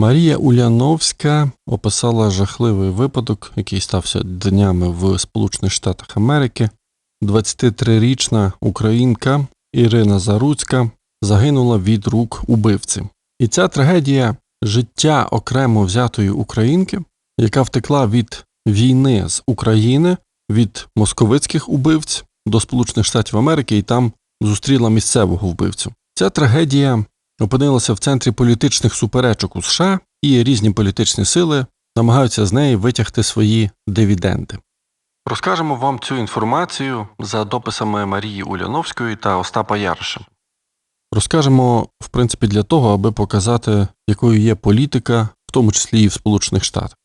Марія Уляновська описала жахливий випадок, який стався днями в Сполучених Штатах Америки. 23-річна українка Ірина Заруцька загинула від рук убивці. І ця трагедія життя окремо взятої українки, яка втекла від війни з України, від московицьких убивць до Сполучених Штатів Америки і там зустріла місцевого вбивцю. Ця трагедія опинилася в центрі політичних суперечок у США, і різні політичні сили намагаються з неї витягти свої дивіденди. Розкажемо вам цю інформацію за дописами Марії Уляновської та Остапа Яриша. Розкажемо, в принципі, для того, аби показати, якою є політика, в тому числі і в Сполучених Штатах.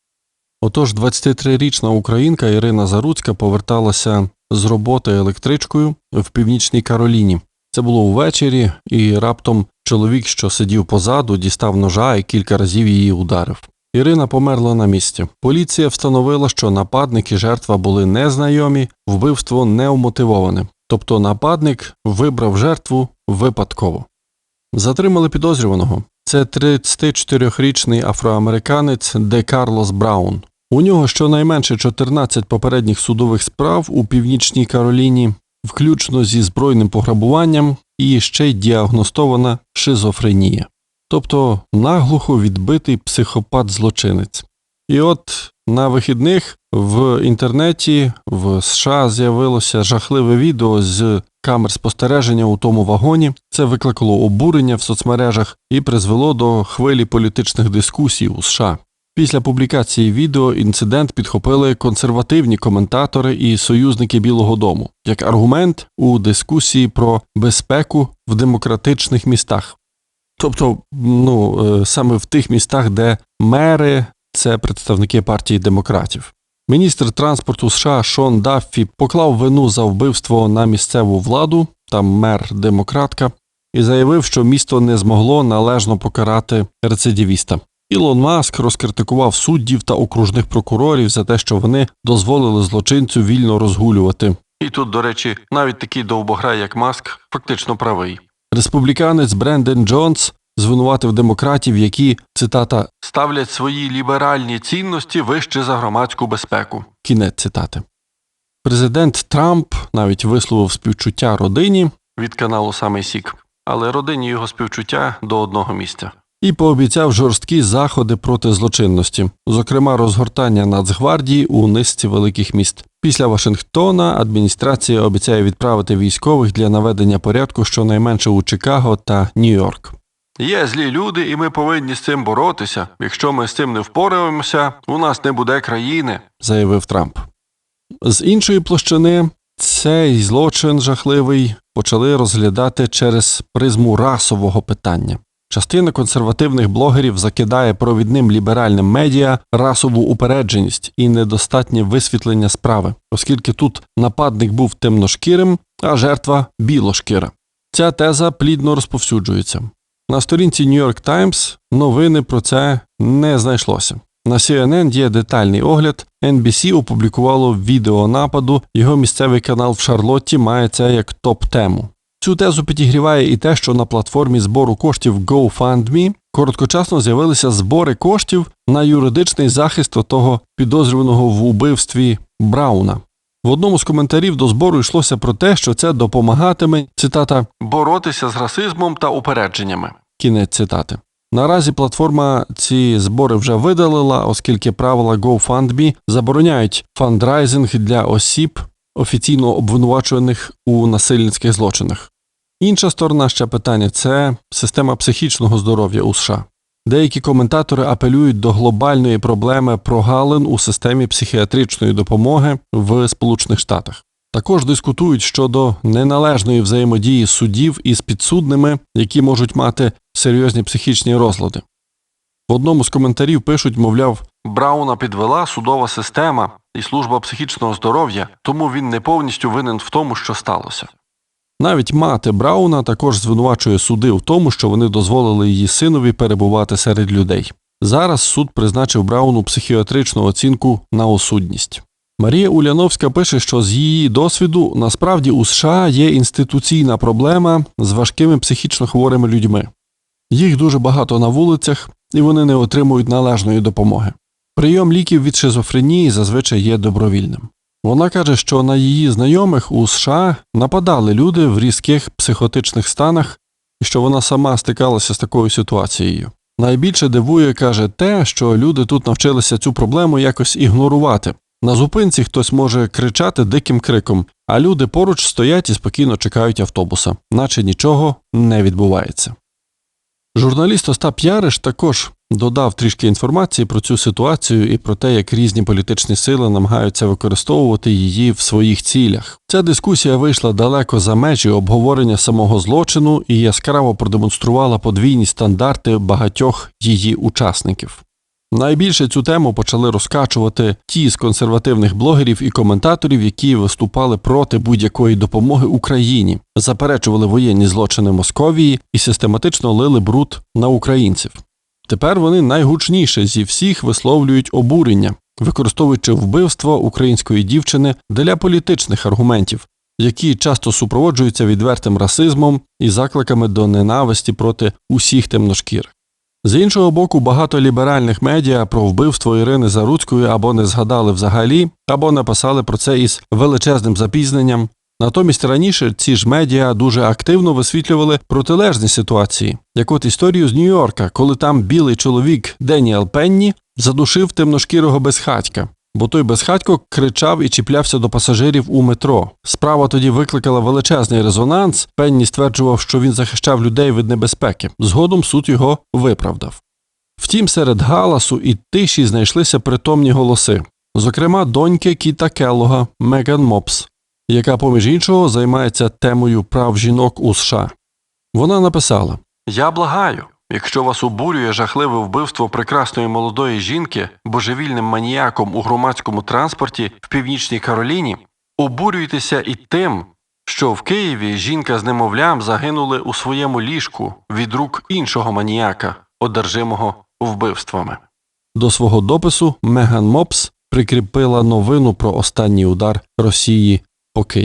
Отож, 23-річна українка Ірина Заруцька поверталася з роботи електричкою в північній Кароліні. Це було увечері, і раптом чоловік, що сидів позаду, дістав ножа і кілька разів її ударив. Ірина померла на місці. Поліція встановила, що нападник і жертва були незнайомі, вбивство неумотивоване. Тобто нападник вибрав жертву випадково. Затримали підозрюваного. Це 34-річний афроамериканець Де Карлос Браун. У нього щонайменше 14 попередніх судових справ у північній Кароліні, включно зі збройним пограбуванням і ще й діагностована шизофренія, тобто наглухо відбитий психопат-злочинець. І от на вихідних в інтернеті в США з'явилося жахливе відео з камер спостереження у тому вагоні. Це викликало обурення в соцмережах і призвело до хвилі політичних дискусій у США. Після публікації відео інцидент підхопили консервативні коментатори і союзники Білого Дому як аргумент у дискусії про безпеку в демократичних містах. Тобто, ну е, саме в тих містах, де мери це представники партії демократів. Міністр транспорту США Шон Даффі поклав вину за вбивство на місцеву владу, там мер демократка, і заявив, що місто не змогло належно покарати рецидивіста. Ілон Маск розкритикував суддів та окружних прокурорів за те, що вони дозволили злочинцю вільно розгулювати. І тут, до речі, навіть такий довбограй, як Маск, фактично правий. Республіканець Бренден Джонс звинуватив демократів, які цитата ставлять свої ліберальні цінності вище за громадську безпеку. Кінець цитати. Президент Трамп навіть висловив співчуття родині від каналу Самий Сік, але родині його співчуття до одного місця. І пообіцяв жорсткі заходи проти злочинності, зокрема розгортання Нацгвардії у низці великих міст. Після Вашингтона адміністрація обіцяє відправити військових для наведення порядку щонайменше у Чикаго та Нью-Йорк. Є злі люди, і ми повинні з цим боротися. Якщо ми з цим не впораємося, у нас не буде країни, заявив Трамп. З іншої площини цей злочин жахливий почали розглядати через призму расового питання. Частина консервативних блогерів закидає провідним ліберальним медіа расову упередженість і недостатнє висвітлення справи, оскільки тут нападник був темношкірим, а жертва білошкіра. Ця теза плідно розповсюджується. На сторінці New York Times новини про це не знайшлося. На CNN є детальний огляд. NBC опублікувало відео нападу. Його місцевий канал в Шарлотті має це як топ-тему. Цю тезу підігріває і те, що на платформі збору коштів GoFundMe короткочасно з'явилися збори коштів на юридичний захист того підозрюваного в убивстві Брауна. В одному з коментарів до збору йшлося про те, що це допомагатиме цитата боротися з расизмом та упередженнями. Кінець цитати. Наразі платформа ці збори вже видалила, оскільки правила GoFundMe забороняють фандрайзинг для осіб, офіційно обвинувачуваних у насильницьких злочинах. Інша сторона ще питання це система психічного здоров'я у США. Деякі коментатори апелюють до глобальної проблеми прогалин у системі психіатричної допомоги в Сполучених Штатах. Також дискутують щодо неналежної взаємодії судів із підсудними, які можуть мати серйозні психічні розлади. В одному з коментарів пишуть, мовляв, Брауна підвела судова система і служба психічного здоров'я, тому він не повністю винен в тому, що сталося. Навіть мати Брауна також звинувачує суди в тому, що вони дозволили її синові перебувати серед людей. Зараз суд призначив Брауну психіатричну оцінку на осудність. Марія Уляновська пише, що з її досвіду насправді у США є інституційна проблема з важкими психічно хворими людьми. Їх дуже багато на вулицях, і вони не отримують належної допомоги. Прийом ліків від шизофренії зазвичай є добровільним. Вона каже, що на її знайомих у США нападали люди в різких психотичних станах, і що вона сама стикалася з такою ситуацією. Найбільше дивує, каже, те, що люди тут навчилися цю проблему якось ігнорувати. На зупинці хтось може кричати диким криком, а люди поруч стоять і спокійно чекають автобуса, наче нічого не відбувається. Журналіст Остап Яриш також додав трішки інформації про цю ситуацію і про те, як різні політичні сили намагаються використовувати її в своїх цілях. Ця дискусія вийшла далеко за межі обговорення самого злочину і яскраво продемонструвала подвійні стандарти багатьох її учасників. Найбільше цю тему почали розкачувати ті з консервативних блогерів і коментаторів, які виступали проти будь-якої допомоги Україні, заперечували воєнні злочини Московії і систематично лили бруд на українців. Тепер вони найгучніше зі всіх висловлюють обурення, використовуючи вбивство української дівчини для політичних аргументів, які часто супроводжуються відвертим расизмом і закликами до ненависті проти усіх темношкірих. З іншого боку, багато ліберальних медіа про вбивство Ірини Заруцької або не згадали взагалі, або написали про це із величезним запізненням. Натомість раніше ці ж медіа дуже активно висвітлювали протилежні ситуації, як от історію з Нью-Йорка, коли там білий чоловік Деніел Пенні задушив темношкірого безхатька, бо той безхатько кричав і чіплявся до пасажирів у метро. Справа тоді викликала величезний резонанс. Пенні стверджував, що він захищав людей від небезпеки. Згодом суд його виправдав. Втім, серед галасу і тиші знайшлися притомні голоси, зокрема, доньки Кіта Келлога Меган Мопс, яка, поміж іншого, займається темою прав жінок у США. Вона написала: Я благаю, якщо вас обурює жахливе вбивство прекрасної молодої жінки божевільним маніяком у громадському транспорті в Північній Кароліні, обурюйтеся і тим, що в Києві жінка з немовлям загинули у своєму ліжку від рук іншого маніяка, одержимого вбивствами. До свого допису Меган Мопс прикріпила новину про останній удар Росії ok,